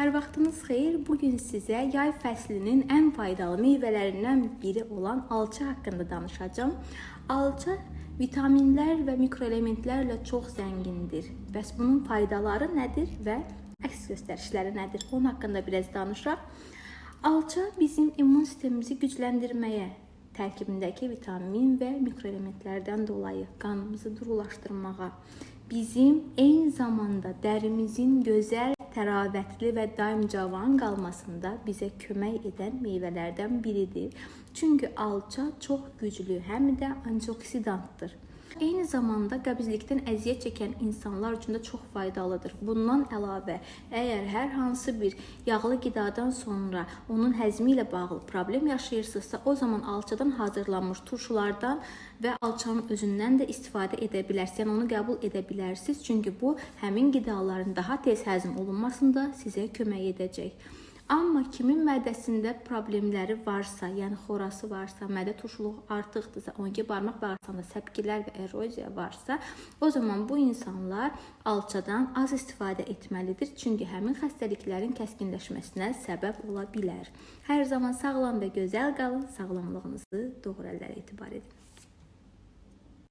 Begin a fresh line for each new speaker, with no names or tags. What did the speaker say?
Hər vaxtınız xeyir. Bu gün sizə yay fəslinin ən faydalı meyvələrindən biri olan alça haqqında danışacağam. Alça vitaminlər və mikroelementlərlə çox zəngindir. Bəs bunun faydaları nədir və əks göstərişləri nədir? Onun haqqında biraz danışaq. Alça bizim immun sistemimizi gücləndirməyə, tərkibindəki vitamin və mikroelementlərdən dolayı qanımızı durulaşdırmağa, bizim eyni zamanda dərimizin gözəl təravətli və daim cavan qalmasında bizə kömək edən meyvələrdən biridir. Çünki alça çox güclü, həm də antioksidantdır. Eyni zamanda qəbizlikdən əziyyət çəkən insanlar üçün də çox faydalıdır. Bundan əlavə, əgər hər hansı bir yağlı qidadan sonra onun həzmi ilə bağlı problem yaşayırsınızsa, o zaman alçadan hazırlanmış turşulardan və alçanın özündən də istifadə edə bilərsiniz. Yəni onu qəbul edə bilərsiniz, çünki bu həmin qidaların daha tez həzm olunmasında sizə kömək edəcək. Amma kimin mədəsində problemləri varsa, yəni xorası varsa, mədə turşuluğu artıqdırsa, 12 barmaq bağırsağında səpgilər və eroziya varsa, o zaman bu insanlar alçadan az istifadə etməlidir, çünki həmin xəstəliklərin kəskinləşməsinə səbəb ola bilər. Hər zaman sağlam və gözəl qalın, sağlamlığınızı doğru əllərə etibar edin.